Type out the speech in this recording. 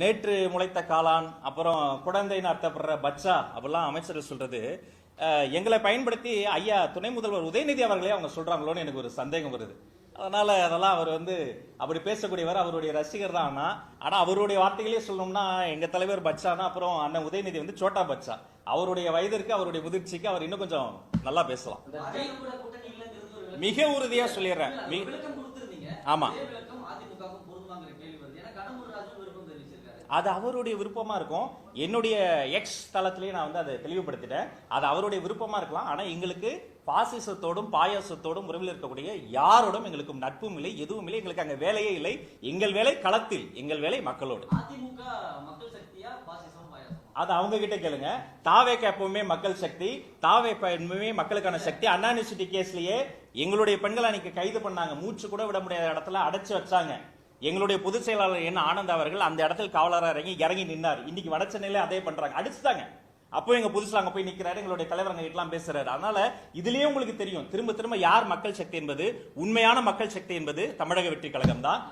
நேற்று முளைத்த காளான் அப்புறம் குழந்தைன்னு அர்த்தப்படுற பச்சா அப்படிலாம் அமைச்சர்கள் சொல்றது. எங்களை பயன்படுத்தி ஐயா துணை முதல்வர் உதயநிதி அவர்களே அவங்க சொல்றாங்களோன்னு எனக்கு ஒரு சந்தேகம் வருது. அதனால அதெல்லாம் அவர் வந்து அப்படி பேசக்கூடியவர் அவருடைய ரசிகர் தான் ஆனா ஆனா அவருடைய வார்த்தைகளே சொல்லணும்னா எங்க தலைவர் பச்சானா அப்புறம் அண்ணன் உதயநிதி வந்து சோட்டா பச்சா. அவருடைய வயதிற்கு அவருடைய முதிர்ச்சிக்கு அவர் இன்னும் கொஞ்சம் நல்லா பேசலாம். மிக உறுதியா சொல்லிடுறேன். இல்ல, அது அவருடைய விருப்பமா இருக்கும். என்னுடைய எக்ஸ் தளத்திலேயே நான் வந்து அதை தெளிவுபடுத்திட்டேன். அது அவருடைய விருப்பமா இருக்கலாம். ஆனா எங்களுக்கு பாசிசத்தோடும் பாயாசத்தோடும் உறவில் இருக்கக்கூடிய யாரோடும் எங்களுக்கு நட்பும் இல்லை எதுவும் இல்லை. எங்களுக்கு அங்க வேலையே இல்லை. எங்கள் வேலை களத்தில் எங்கள் வேலை மக்களோடு. அதிமுக மக்கள் சக்தியா பாசிசம் அது அவங்க கிட்ட கேளுங்க. தாவேக்கு எப்பவுமே மக்கள் சக்தி தாவே எப்பவுமே மக்களுக்கான சக்தி. அண்ணா யூனிவர்சிட்டி கேஸ்லயே எங்களுடைய பெண்களை அன்னைக்கு கைது பண்ணாங்க. மூச்சு கூட விட முடியாத இடத்துல அடைச்சு வச்சாங்க. எங்களுடைய பொதுச் செயலாளர் என்ன ஆனந்த் அவர்கள் அந்த இடத்துல காவலராக இறங்கி இறங்கி நின்னார். இன்னைக்கு வட சென்னையில அதே பண்றாங்க. அடிச்சுட்டாங்க. அப்போ எங்க புதுசுல அங்க போய் நிக்கிறாரு. எங்களுடைய தலைவர் எல்லாம் பேசுறாரு. அதனால இதுலயே உங்களுக்கு தெரியும். திரும்ப திரும்ப யார் மக்கள் சக்தி என்பது? உண்மையான மக்கள் சக்தி என்பது தமிழக வெற்றி கழகம் தான்